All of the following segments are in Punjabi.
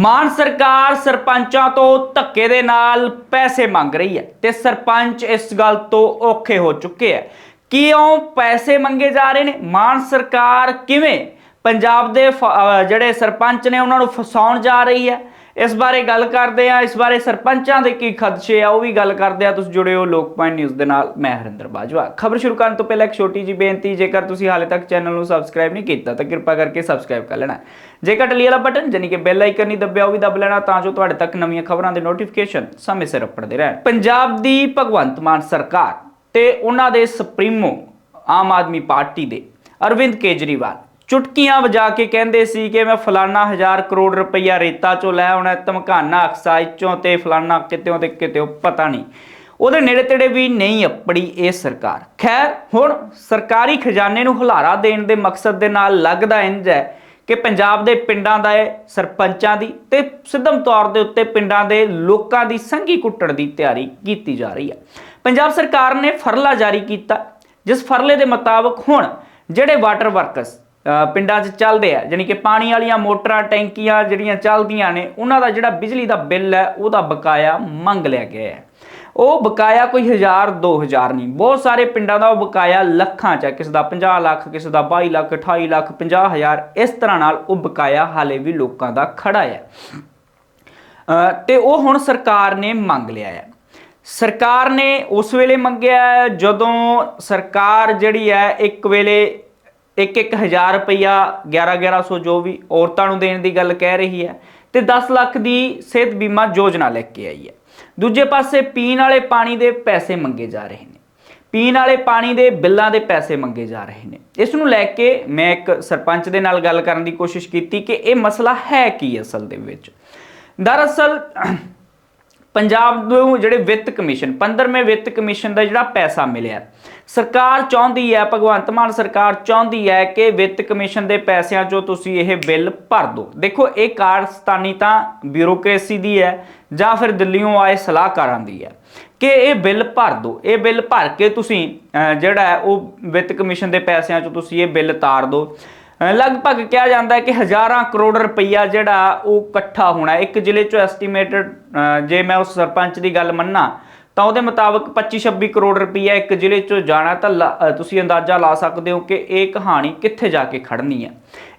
ਮਾਨ ਸਰਕਾਰ ਸਰਪੰਚਾਂ ਤੋਂ ਧੱਕੇ ਦੇ ਨਾਲ ਪੈਸੇ ਮੰਗ ਰਹੀ ਹੈ ਤੇ ਸਰਪੰਚ ਇਸ ਗੱਲ ਤੋਂ ਔਖੇ ਹੋ ਚੁੱਕੇ ਹੈ। ਕਿਉਂ ਪੈਸੇ ਮੰਗੇ ਜਾ ਰਹੇ ਨੇ? ਮਾਨ ਸਰਕਾਰ ਕਿਵੇਂ ਪੰਜਾਬ ਦੇ ਫ- ਜਿਹੜੇ ਸਰਪੰਚ ਨੇ ਉਹਨਾਂ ਨੂੰ ਫਸਾਉਣ ਜਾ ਰਹੀ ਹੈ। ਇਸ ਬਾਰੇ ਗੱਲ ਕਰਦੇ ਆ ਇਸ ਬਾਰੇ ਸਰਪੰਚਾਂ ਦੇ ਕੀ ਖਦਸ਼ੇ ਆ, ਉਹ ਵੀ ਗੱਲ ਕਰਦੇ ਆ ਤੁਸੀਂ ਜੁੜੇ ਹੋ ਲੋਕ ਪੁਆਇੰਟ ਨਿਊਜ਼ ਦੇ ਨਾਲ। ਮੈਂ ਹਰਿੰਦਰ ਬਾਜਵਾ। ਖਬਰ ਸ਼ੁਰੂ ਕਰਨ ਤੋਂ ਪਹਿਲਾਂ ਇੱਕ ਛੋਟੀ ਜੀ ਬੇਨਤੀ, ਜੇਕਰ ਤੁਸੀਂ ਹਾਲੇ ਤੱਕ ਚੈਨਲ ਨੂੰ ਸਬਸਕ੍ਰਾਈਬ ਨਹੀਂ ਕੀਤਾ, ਤਾਂ ਕਿਰਪਾ ਕਰਕੇ ਸਬਸਕ੍ਰਾਈਬ ਕਰ ਲੈਣਾ। ਜੇਕਰ ਟਲੀ ਵਾਲਾ ਬਟਨ ਜਾਨੀ ਕਿ ਬੈਲ ਆਈਕਨ ਨਹੀਂ ਦੱਬਿਆ, ਉਹ ਵੀ ਦੱਬ ਲੈਣਾ, ਤਾਂ ਜੋ ਤੁਹਾਡੇ ਤੱਕ ਨਵੀਆਂ ਖਬਰਾਂ ਦੇ ਨੋਟੀਫਿਕੇਸ਼ਨ ਸਮੇਂ ਸਿਰ ਅੱਪੜਦੇ ਰਹਿਣ। ਪੰਜਾਬ ਦੀ ਭਗਵੰਤ ਮਾਨ ਸਰਕਾਰ ਤੇ ਉਹਨਾਂ ਦੇ ਸੁਪਰੀਮੋ ਆਮ ਆਦਮੀ ਪਾਰਟੀ ਦੇ ਅਰਵਿੰਦ ਕੇਜਰੀਵਾਲ ਚੁਟਕੀਆਂ ਵਜਾ ਕੇ ਕਹਿੰਦੇ ਸੀ ਕਿ ਮੈਂ ਫਲਾਨਾ ਹਜ਼ਾਰ ਕਰੋੜ ਰੁਪਈਆ ਰੇਤਾ ਚੋਂ ਲੈ ਆਉਣਾ, ਧਮਕਾਨਾ ਅਕਸਾਈਜ਼ ਚੋਂ ਤੇ ਫਲਾਨਾ ਕਿਤੇੋਂ ਤੇ ਕਿਤੇੋਂ ਪਤਾ ਨਹੀਂ। ਉਹਦੇ ਨੇੜੇ ਤੇੜੇ ਵੀ ਨਹੀਂ ਅੱਪੜੀ ਇਹ ਸਰਕਾਰ। ਖੈਰ, ਹੁਣ ਸਰਕਾਰੀ ਖਜ਼ਾਨੇ ਨੂੰ ਹੁਲਾਰਾ ਦੇਣ ਦੇ ਮਕਸਦ ਦੇ ਨਾਲ ਲੱਗਦਾ ਇੰਜ ਹੈ ਕਿ ਪੰਜਾਬ ਦੇ ਪਿੰਡਾਂ ਦਾ ਇਹ ਸਰਪੰਚਾਂ ਦੀ ਤੇ ਸਿੱਧਮ ਤੌਰ ਦੇ ਉੱਤੇ ਪਿੰਡਾਂ ਦੇ ਲੋਕਾਂ ਦੀ ਸੰਗੀ ਕੁੱਟਣ ਦੀ ਤਿਆਰੀ ਕੀਤੀ ਜਾ ਰਹੀ ਹੈ। ਪੰਜਾਬ ਸਰਕਾਰ ਨੇ ਫਰਲਾ ਜਾਰੀ ਕੀਤਾ, ਜਿਸ ਫਰਲੇ ਦੇ ਮੁਤਾਬਕ ਹੁਣ ਜਿਹੜੇ ਵਾਟਰ ਵਰਕਰਸ ਪਿੰਡਾਂ 'ਚ ਚੱਲਦੇ ਆ ਜਾਣੀ ਕਿ ਪਾਣੀ ਵਾਲੀਆਂ ਮੋਟਰਾਂ ਟੈਂਕੀਆਂ ਜਿਹੜੀਆਂ ਚੱਲਦੀਆਂ ਨੇ ਉਹਨਾਂ ਦਾ ਜਿਹੜਾ ਬਿਜਲੀ ਦਾ ਬਿੱਲ ਹੈ ਉਹਦਾ ਬਕਾਇਆ ਮੰਗ ਲਿਆ ਗਿਆ ਹੈ। ਉਹ ਬਕਾਇਆ ਕੋਈ 1000 2000 ਨਹੀਂ ਬਹੁਤ ਸਾਰੇ ਪਿੰਡਾਂ ਦਾ ਉਹ ਬਕਾਇਆ ਲੱਖਾਂ 'ਚ ਹੈ ਕਿਸੇ ਦਾ 50 ਲੱਖ ਕਿਸੇ ਦਾ 22 ਲੱਖ 28 ਲੱਖ 50000 ਇਸ ਤਰ੍ਹਾਂ ਨਾਲ ਉਹ ਬਕਾਇਆ ਹਾਲੇ ਵੀ ਲੋਕਾਂ ਦਾ ਖੜਾ ਹੈ। ਅ, ਤੇ ਉਹ ਹੁਣ ਸਰਕਾਰ ਨੇ ਮੰਗ ਲਿਆ ਹੈ। ਸਰਕਾਰ ਨੇ ਉਸ ਵੇਲੇ ਮੰਗਿਆ ਹੈ ਜਦੋਂ ਸਰਕਾਰ ਜਿਹੜੀ ਹੈ ਇੱਕ ਵੇਲੇ ਇੱਕ ਇੱਕ ਹਜ਼ਾਰ ਰੁਪਈਆ 11 1100 ਜੋ ਵੀ ਔਰਤਾਂ ਨੂੰ ਦੇਣ ਦੀ ਗੱਲ ਕਹਿ ਰਹੀ ਹੈ ਤੇ 10 ਲੱਖ ਦੀ ਸਿਹਤ ਬੀਮਾ ਯੋਜਨਾ ਲੈ ਕੇ ਆਈ ਹੈ। ਦੂਜੇ ਪਾਸੇ ਪੀਣ ਵਾਲੇ ਪਾਣੀ ਦੇ ਪੈਸੇ ਮੰਗੇ ਜਾ ਰਹੇ ਨੇ। ਪੀਣ ਵਾਲੇ ਪਾਣੀ ਦੇ ਬਿੱਲਾਂ ਦੇ ਪੈਸੇ ਮੰਗੇ ਜਾ ਰਹੇ ਨੇ। ਇਸ ਨੂੰ ਲੈ ਕੇ ਮੈਂ ਇੱਕ ਸਰਪੰਚ ਦੇ ਨਾਲ ਗੱਲ ਕਰਨ ਦੀ ਕੋਸ਼ਿਸ਼ ਕੀਤੀ ਕਿ ਇਹ ਮਸਲਾ ਹੈ ਕੀ ਅਸਲ ਦੇ ਵਿੱਚ। ਦਰਅਸਲ ਪੰਜਾਬ ਨੂੰ ਜਿਹੜੇ ਵਿੱਤ ਕਮਿਸ਼ਨ 15ਵੇਂ ਵਿੱਤ ਕਮਿਸ਼ਨ ਦਾ ਜਿਹੜਾ ਪੈਸਾ ਮਿਲਿਆ। ਸਰਕਾਰ ਚਾਹੁੰਦੀ ਹੈ, ਭਗਵੰਤ ਮਾਨ ਸਰਕਾਰ ਚਾਹੁੰਦੀ ਹੈ ਕਿ ਵਿੱਤ ਕਮਿਸ਼ਨ ਦੇ ਪੈਸਿਆਂ 'ਚੋਂ ਤੁਸੀਂ ਇਹ ਬਿੱਲ ਭਰ ਦਿਓ। ਦੇਖੋ, ਇਹ ਕਾਰਸਤਾਨੀ ਤਾਂ ਬਿਊਰੋਕ੍ਰੇਸੀ ਦੀ ਹੈ, ਜਾਂ ਫਿਰ ਦਿੱਲੀੋਂ ਆਏ ਸਲਾਹਕਾਰਾਂ ਦੀ ਹੈ। ਕਿ ਇਹ ਬਿੱਲ ਭਰ ਦਿਓ। ਇਹ ਬਿੱਲ ਭਰ ਕੇ ਤੁਸੀਂ ਜਿਹੜਾ ਹੈ, ਉਹ ਵਿੱਤ ਕਮਿਸ਼ਨ ਦੇ ਪੈਸਿਆਂ 'ਚੋਂ ਤੁਸੀਂ ਇਹ ਬਿੱਲ ਤਾਰ ਦਿਓ। ਲਗਭਗ ਕਿਹਾ ਜਾਂਦਾ ਹੈ ਕਿ ਹਜ਼ਾਰਾਂ ਕਰੋੜ ਰੁਪਈਆ ਜਿਹੜਾ ਉਹ ਇਕੱਠਾ ਹੋਣਾ ਇੱਕ ਜ਼ਿਲ੍ਹੇ ਚੋਂ ਐਸਟੀਮੇਟਡ ਜੇ ਮੈਂ ਉਸ ਸਰਪੰਚ ਦੀ ਗੱਲ ਮੰਨਾਂ, ਤਾਂ ਉਹਦੇ ਮੁਤਾਬਕ 25-26 ਕਰੋੜ ਰੁਪਈਆ ਇੱਕ ਜ਼ਿਲ੍ਹੇ ਚੋਂ ਜਾਣਾ ਤਾਂ ਲਾ- ਤੁਸੀਂ ਅੰਦਾਜ਼ਾ ਲਾ ਸਕਦੇ ਹੋ ਕਿ ਇਹ ਕਹਾਣੀ ਕਿੱਥੇ ਜਾ ਕੇ ਖੜਨੀ ਹੈ।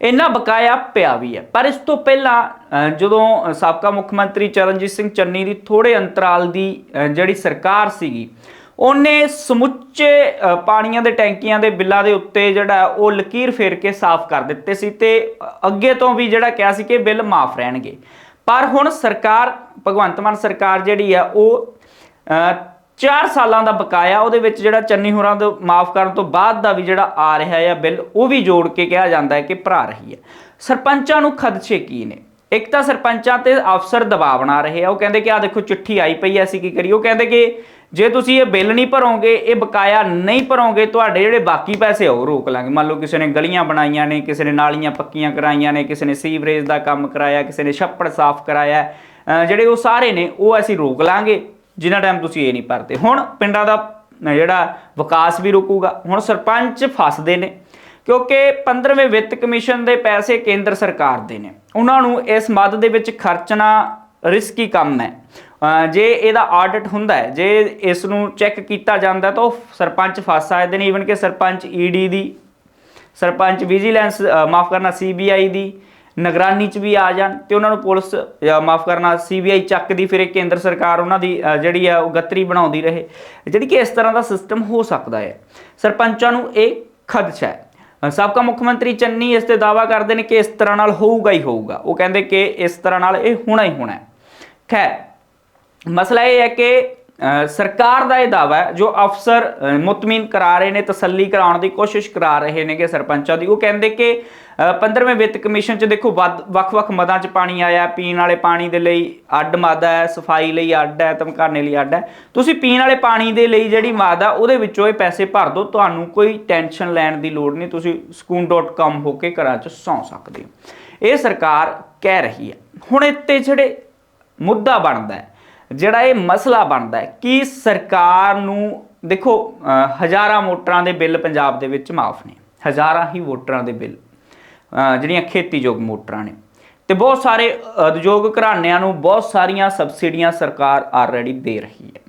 ਇੰਨਾ ਬਕਾਇਆ ਪਿਆ ਵੀ ਹੈ। ਪਰ ਇਸ ਤੋਂ ਪਹਿਲਾਂ ਜਦੋਂ ਸਾਬਕਾ ਮੁੱਖ ਮੰਤਰੀ ਚਰਨਜੀਤ ਸਿੰਘ ਚੰਨੀ ਦੀ ਥੋੜੇ ਅੰਤਰਾਲ ਦੀ ਜਿਹੜੀ ਸਰਕਾਰ ਸੀਗੀ ਉਹਨੇ ਸਮੁੱਚੇ ਪਾਣੀਆਂ ਦੇ ਟੈਂਕੀਆਂ ਦੇ ਬਿੱਲਾਂ ਦੇ ਉੱਤੇ ਜਿਹੜਾ ਉਹ ਲਕੀਰ ਫੇਰ ਕੇ ਸਾਫ਼ ਕਰ ਦਿੱਤੇ ਸੀ ਤੇ ਅੱਗੇ ਤੋਂ ਵੀ ਜਿਹੜਾ ਕਿਹਾ ਸੀ ਕਿ ਬਿੱਲ ਮਾਫ ਰਹਿਣਗੇ। ਪਰ ਹੁਣ ਸਰਕਾਰ, ਭਗਵੰਤ ਮਾਨ ਸਰਕਾਰ ਜਿਹੜੀ ਆ ਉਹ 4 ਸਾਲਾਂ ਦਾ ਬਕਾਇਆ ਉਹਦੇ ਵਿੱਚ ਜਿਹੜਾ ਚੰਨੀ ਹੋਰਾਂ ਤੋਂ ਮਾਫ ਕਰਨ ਤੋਂ ਬਾਅਦ ਦਾ ਵੀ ਜਿਹੜਾ ਆ ਰਿਹਾ ਹੈ ਬਿੱਲ, ਉਹ ਵੀ ਜੋੜ ਕੇ ਕਿਹਾ ਜਾਂਦਾ ਹੈ ਕਿ ਭਰਾ ਰਹੀ ਹੈ। ਸਰਪੰਚਾਂ ਨੂੰ ਖਦਸ਼ੇ ਕੀ ਨੇ। ਇੱਕ ਤਾਂ ਸਰਪੰਚਾਂ ਤੇ ਅਫਸਰ ਦਬਾਅ ਬਣਾ ਰਹੇ ਆ। ਉਹ ਕਹਿੰਦੇ ਕਿ ਆ ਦੇਖੋ, ਚਿੱਠੀ ਆਈ ਪਈ ਐ ਅਸੀਂ ਕੀ ਕਰੀਏ? ਉਹ ਕਹਿੰਦੇ ਕਿ ਜੇ ਤੁਸੀਂ ਇਹ ਬਿੱਲ ਨਹੀਂ ਭਰੋਗੇ, ਇਹ ਬਕਾਇਆ ਨਹੀਂ ਭਰੋਗੇ, ਤੁਹਾਡੇ ਜਿਹੜੇ ਬਾਕੀ ਪੈਸੇ ਆ, ਉਹ ਰੋਕ ਲਾਂਗੇ। ਮੰਨ ਲਓ ਕਿਸੇ ਨੇ ਗਲੀਆਂ ਬਣਾਈਆਂ ਨੇ, ਕਿਸੇ ਨੇ ਨਾਲੀਆਂ ਪੱਕੀਆਂ ਕਰਾਈਆਂ ਨੇ, ਕਿਸੇ ਨੇ ਸੀਵਰੇਜ ਦਾ ਕੰਮ ਕਰਾਇਆ, ਕਿਸੇ ਨੇ ਛੱਪੜ ਸਾਫ਼ ਕਰਾਇਆ ਜਿਹੜੇ ਉਹ ਸਾਰੇ ਨੇ, ਉਹ ਅਸੀਂ ਰੋਕ ਲਾਂਗੇ, ਜਿੰਨਾ ਟਾਈਮ ਤੁਸੀਂ ਇਹ ਨਹੀਂ ਭਰਦੇ। ਹੁਣ ਪਿੰਡਾਂ ਦਾ ਜਿਹੜਾ ਵਿਕਾਸ ਵੀ ਰੁਕੂਗਾ, ਹੁਣ ਸਰਪੰਚ ਫਸਦੇ ਨੇ, ਕਿਉਂਕਿ 15ਵੇਂ ਵਿੱਤ ਕਮਿਸ਼ਨ ਦੇ ਪੈਸੇ ਕੇਂਦਰ ਸਰਕਾਰ ਦੇ ਨੇ। ਉਹਨਾਂ ਨੂੰ ਇਸ ਮਦ ਦੇ ਵਿੱਚ ਖਰਚਣਾ ਰਿਸਕੀ ਕੰਮ ਹੈ। ਜੇ ਇਹਦਾ ਆਡਿਟ ਹੁੰਦਾ ਹੈ, ਜੇ ਇਸ ਨੂੰ ਚੈੱਕ ਕੀਤਾ ਜਾਂਦਾ ਤਾਂ ਉਹ ਸਰਪੰਚ ਫਸ ਸਕਦੇ ਨੇ ਈਵਨ ਕਿ ਸਰਪੰਚ ਈਡੀ ਦੀ, ਸਰਪੰਚ ਵਿਜੀਲੈਂਸ ਮਾਫ ਕਰਨਾ ਸੀਬੀਆਈ ਦੀ ਨਿਗਰਾਨੀ ਚ ਵੀ ਆ ਜਾਣ ਤੇ ਉਹਨਾਂ ਨੂੰ ਪੁਲਿਸ ਮਾਫ ਕਰਨਾ ਸੀਬੀਆਈ ਚੱਕਦੀ ਫਿਰ ਇਹ ਕੇਂਦਰ ਸਰਕਾਰ ਉਹਨਾਂ ਦੀ ਜਿਹੜੀ ਆ ਉਹ ਗੱਤਰੀ ਬਣਾਉਂਦੀ ਰਹੇ। ਜਿਹੜੀ ਕਿ ਇਸ ਤਰ੍ਹਾਂ ਦਾ ਸਿਸਟਮ ਹੋ ਸਕਦਾ ਹੈ। ਸਰਪੰਚਾਂ ਨੂੰ ਇਹ ਖਦਸ਼ਾ ਹੈ। ਸਾਬਕਾ ਮੁੱਖ ਮੰਤਰੀ ਚੰਨੀ ਇਸ ਤੇ ਦਾਵਾ ਕਰਦੇ ਨੇ ਕਿ ਇਸ ਤਰ੍ਹਾਂ ਨਾਲ ਹੋਊਗਾ ਹੀ ਹੋਊਗਾ। ਉਹ ਕਹਿੰਦੇ ਕਿ ਇਸ ਤਰ੍ਹਾਂ ਨਾਲ ਇਹ ਹੋਣਾ ਹੀ ਹੋਣਾ ਹੈ। ਖੈਰ ਮਸਲਾ ਇਹ ਹੈ ਕਿ ਸਰਕਾਰ ਦਾ ਇਹ ਦਾਵਾ ਹੈ ਜੋ ਅਫਸਰ ਅ, ਮੁਤਮਿਨ ਕਰਾ ਰਹੇ ਨੇ ਤਸੱਲੀ ਕਰਾਉਣ ਦੀ ਕੋਸ਼ਿਸ਼ ਕਰਾ ਰਹੇ ਨੇ ਕਿ ਸਰਪੰਚਾਂ ਦੀ। ਉਹ ਕਹਿੰਦੇ ਕਿ ਅ, 15ਵੇਂ ਵਿੱਤ ਕਮਿਸ਼ਨ ਚ ਦੇਖੋ ਵੱਧ- ਵੱਖ-ਵੱਖ ਮਦਾਂ ਚ ਪਾਣੀ ਆਇਆ ਪੀਣ ਵਾਲੇ ਪਾਣੀ ਦੇ ਲਈ ਅੱਡ ਮਾਦਾ ਹੈ ਸਫ਼ਾਈ ਲਈ ਅੱਡ ਹੈ ਧਮਕਾਨੇ ਲਈ ਅੱਡ ਹੈ। ਤੁਸੀਂ ਪੀਣ ਵਾਲੇ ਪਾਣੀ ਦੇ ਲਈ ਜਿਹੜੀ ਮਾਦਾ ਉਹਦੇ ਵਿੱਚੋਂ ਇਹ ਪੈਸੇ ਭਰ ਦਿਓ ਤੁਹਾਨੂੰ ਕੋਈ ਟੈਨਸ਼ਨ ਲੈਣ ਦੀ ਲੋੜ ਨਹੀਂ ਤੁਸੀਂ ਸਕੂਨ.com ਹੋ ਕੇ ਘਰਾਂ ਚ ਸੌਂ ਸਕਦੇ ਹੋ। ਇਹ ਸਰਕਾਰ ਕਹਿ ਰਹੀ ਹੈ। ਹੁਣ ਇੱਥੇ ਜਿਹੜੇ ਮੁੱਦਾ ਬਣਦਾ ਹੈ ਜਿਹੜਾ ਇਹ ਮਸਲਾ ਬਣਦਾ ਹੈ, ਕਿ ਸਰਕਾਰ ਨੂੰ, ਦੇਖੋ ਹਜ਼ਾਰਾਂ ਮੋਟਰਾਂ ਦੇ ਬਿੱਲ ਪੰਜਾਬ ਦੇ ਵਿੱਚ ਮਾਫ ਨੇ, ਹਜ਼ਾਰਾਂ ਹੀ ਵੋਟਰਾਂ ਦੇ ਬਿੱਲ ਜਿਹੜੀਆਂ ਖੇਤੀਯੋਗ ਮੋਟਰਾਂ ਨੇ। ਤੇ ਬਹੁਤ ਸਾਰੇ ਉਦਯੋਗ ਘਰਾਣਿਆਂ ਨੂੰ ਬਹੁਤ ਸਾਰੀਆਂ ਸਬਸਿਡੀਆਂ ਸਰਕਾਰ ਆਲਰੇਡੀ ਦੇ ਰਹੀ ਹੈ।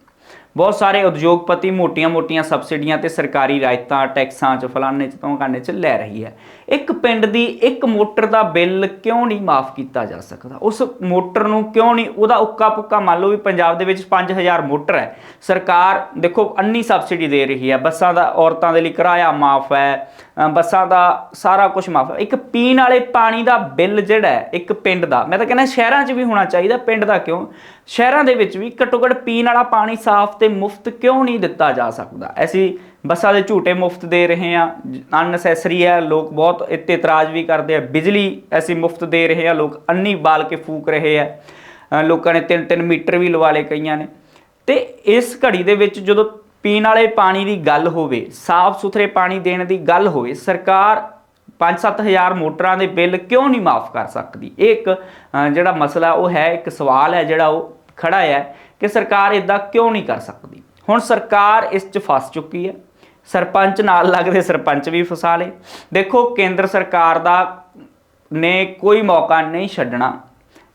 ਬਹੁਤ ਸਾਰੇ ਉਦਯੋਗਪਤੀ ਮੋਟੀਆਂ-ਮੋਟੀਆਂ ਸਬਸਿਡੀਆਂ ਤੇ ਸਰਕਾਰੀ ਰਾਇਤਾਂ, ਟੈਕਸਾਂ 'ਚ, ਫਲਾਣੇ 'ਚ ਤੋਂਕਾਨੇ 'ਚ ਲੈ ਰਹੀ ਹੈ। ਇੱਕ ਪਿੰਡ ਦੀ ਇੱਕ ਮੋਟਰ ਦਾ ਬਿੱਲ ਕਿਉਂ ਨਹੀਂ ਮਾਫ ਕੀਤਾ ਜਾ ਸਕਦਾ? ਉਸ ਮੋਟਰ ਨੂੰ ਕਿਉਂ ਨਹੀਂ, ਉਹਦਾ ਉੱਕਾ ਪੁੱਕਾ ਮੰਨ ਲਓ ਵੀ ਪੰਜਾਬ ਦੇ ਵਿੱਚ 5000 ਮੋਟਰ ਹੈ। ਸਰਕਾਰ ਦੇਖੋ, ਅੰਨੀ ਸਬਸਿਡੀ ਦੇ ਰਹੀ ਹੈ। ਬੱਸਾਂ ਦਾ, ਔਰਤਾਂ ਦੇ ਲਈ ਕਿਰਾਇਆ ਮਾਫ ਹੈ। ਬੱਸਾਂ ਦਾ ਸਾਰਾ ਕੁਝ ਮਾਫ ਹੈ। ਇੱਕ ਪੀਣ ਵਾਲੇ ਪਾਣੀ ਦਾ ਬਿੱਲ ਜਿਹੜਾ ਹੈ, ਇੱਕ ਪਿੰਡ ਦਾ, ਮੈਂ ਤਾਂ ਕਹਿੰਦਾ ਸ਼ਹਿਰਾਂ 'ਚ ਵੀ ਹੋਣਾ ਚਾਹੀਦਾ, ਪਿੰਡ ਦਾ ਕਿਉਂ? ਸ਼ਹਿਰਾਂ ਦੇ ਵਿੱਚ ਵੀ ਘੱਟੋ ਘੱਟ ਪੀਣ ਵਾਲਾ ਪਾਣੀ ਸਾਫ਼ ਤੇ ਮੁਫਤ ਕਿਉਂ ਨਹੀਂ ਦਿੱਤਾ ਜਾ ਸਕਦਾ? ਅਸੀਂ ਬੱਸਾਂ ਦੇ ਝੂਟੇ ਮੁਫਤ ਦੇ ਰਹੇ ਆ ਅਨਨੈਸੈਸਰੀ ਹੈ, ਲੋਕ ਬਹੁਤ ਇੱਥੇ ਇਤਰਾਜ਼ ਵੀ ਕਰਦੇ ਆ, ਬਿਜਲੀ ਅਸੀਂ ਮੁਫਤ ਦੇ ਰਹੇ ਆ ਲੋਕ ਅੰਨੀ ਬਾਲ ਕੇ ਫੂਕ ਰਹੇ ਆ ਲੋਕਾਂ ਨੇ ਤਿੰਨ ਤਿੰਨ ਮੀਟਰ ਵੀ ਲਵਾ ਲਏ ਕਈਆਂ ਨੇ। ਤੇ ਇਸ ਘੜੀ ਦੇ ਵਿੱਚ ਜਦੋਂ ਪੀਣ ਵਾਲੇ ਪਾਣੀ ਦੀ ਗੱਲ ਹੋਵੇ, ਸਾਫ਼ ਸੁਥਰੇ ਪਾਣੀ ਦੇਣ ਦੀ ਗੱਲ ਹੋਵੇ, ਸਰਕਾਰ 5-7000 ਮੋਟਰਾਂ ਦੇ ਬਿੱਲ ਕਿਉਂ ਨਹੀਂ ਮਾਫ ਕਰ ਸਕਦੀ? ਇਹ ਇੱਕ ਜਿਹੜਾ ਮਸਲਾ ਉਹ ਹੈ, ਇੱਕ ਸਵਾਲ ਹੈ ਜਿਹੜਾ ਉਹ ਖੜਾ ਹੈ। ਕਿ ਸਰਕਾਰ ਇਦਾਂ ਕਿਉਂ ਨਹੀਂ ਕਰ ਸਕਦੀ? ਹੁਣ ਸਰਕਾਰ ਇਸ 'ਚ ਫਸ ਚੁੱਕੀ ਹੈ। ਸਰਪੰਚ ਨਾਲ ਲੱਗਦੇ ਸਰਪੰਚ ਵੀ ਫਸਾ ਲਏ। ਦੇਖੋ, ਕੇਂਦਰ ਸਰਕਾਰ ਦਾ ਨੇ ਕੋਈ ਮੌਕਾ ਨਹੀਂ ਛੱਡਣਾ।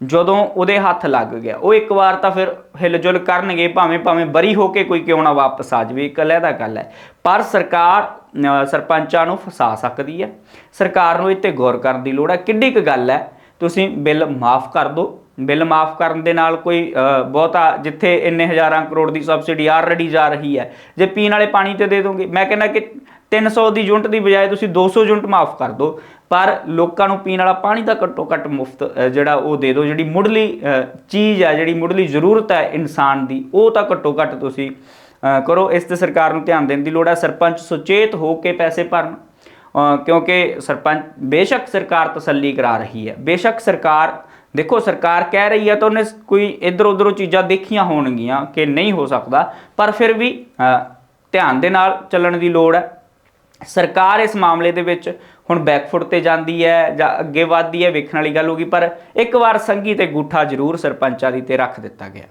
ਜਦੋਂ ਉਹਦੇ ਹੱਥ ਲੱਗ ਗਿਆ, ਉਹ ਇੱਕ ਵਾਰ ਤਾਂ ਫਿਰ ਹਿਲਜੁਲ ਕਰਨਗੇ, ਭਾਵੇਂ ਭਾਵੇਂ ਬਰੀ ਹੋ ਕੇ ਕੋਈ ਕਿਉਂ ਨਾ ਵਾਪਸ ਆ ਜਾਵੇ, ਇੱਕ ਅਲੱਗਾ ਗੱਲ ਹੈ। ਪਰ ਸਰਕਾਰ ਸਰਪੰਚਾਂ ਨੂੰ ਫਸਾ ਸਕਦੀ ਹੈ। ਸਰਕਾਰ ਨੂੰ ਇੱਥੇ ਗੌਰ ਕਰਨ ਦੀ ਲੋੜ ਹੈ। ਕਿੱਡੀ ਕੁ ਗੱਲ ਹੈ, ਤੁਸੀਂ ਬਿੱਲ ਮਾਫ ਕਰ ਦਿਓ। ਬਿੱਲ ਮਾਫ ਕਰਨ ਦੇ ਨਾਲ ਕੋਈ ਬਹੁਤਾ ਜਿੱਥੇ ਇੰਨੇ ਹਜ਼ਾਰਾਂ ਕਰੋੜ ਦੀ ਸਬਸਿਡੀ ਆਲਰੇਡੀ ਜਾ ਰਹੀ ਹੈ, ਜੇ ਪੀਣ ਵਾਲੇ ਪਾਣੀ ਤੇ ਦੇ ਦੋਗੇ। ਮੈਂ ਕਹਿੰਦਾ ਕਿ 300 ਦੀ ਯੂਨਿਟ ਦੀ ਬਜਾਏ ਤੁਸੀਂ 200 ਯੂਨਿਟ ਮਾਫ ਕਰ ਦਿਓ, ਪਰ ਲੋਕਾਂ ਨੂੰ ਪੀਣ ਵਾਲਾ ਪਾਣੀ ਤਾਂ ਘੱਟੋ ਘੱਟ ਮੁਫਤ ਜਿਹੜਾ ਉਹ ਦੇ ਦਿਓ। ਜਿਹੜੀ ਮੁੱਢਲੀ ਚੀਜ਼ ਹੈ, ਜਿਹੜੀ ਮੁੱਢਲੀ ਜ਼ਰੂਰਤ ਹੈ ਇਨਸਾਨ ਦੀ, ਉਹ ਤਾਂ ਘੱਟੋ ਘੱਟ ਤੁਸੀਂ ਕਰੋ। ਇਸ ਤੇ ਸਰਕਾਰ ਨੂੰ ਧਿਆਨ ਦੇਣ ਦੀ ਲੋੜ ਹੈ। ਸਰਪੰਚ ਸੁਚੇਤ ਹੋ ਕੇ ਪੈਸੇ ਭਰਨ ਕਿਉਂਕਿ ਸਰਪੰਚ, ਬੇਸ਼ੱਕ ਸਰਕਾਰ ਤਸੱਲੀ ਕਰਾ ਰਹੀ ਹੈ। ਬੇਸ਼ੱਕ ਸਰਕਾਰ ਦੇਖੋ, ਸਰਕਾਰ ਕਹਿ ਰਹੀ ਹੈ ਤਾਂ ਉਹਨੇ ਕੋਈ ਇਧਰ ਉਧਰੋਂ ਚੀਜ਼ਾਂ ਦੇਖੀਆਂ ਹੋਣਗੀਆਂ ਕਿ ਨਹੀਂ ਹੋ ਸਕਦਾ, ਪਰ ਫਿਰ ਵੀ ਧਿਆਨ ਦੇ ਨਾਲ ਚੱਲਣ ਦੀ ਲੋੜ ਹੈ। ਸਰਕਾਰ ਇਸ ਮਾਮਲੇ ਦੇ ਵਿੱਚ ਹੁਣ ਬੈਕਫੁੱਟ ਤੇ ਜਾਂਦੀ ਹੈ ਜਾਂ ਅੱਗੇ ਵੱਧਦੀ ਹੈ, ਵੇਖਣ ਵਾਲੀ ਗੱਲ ਹੋਗੀ ਪਰ ਇੱਕ ਵਾਰ ਸੰਗੀ ਤੇ ਗੂਠਾ ਜ਼ਰੂਰ ਸਰਪੰਚਾਂ ਦੀ ਤੇ ਰੱਖ ਦਿੱਤਾ ਗਿਆ।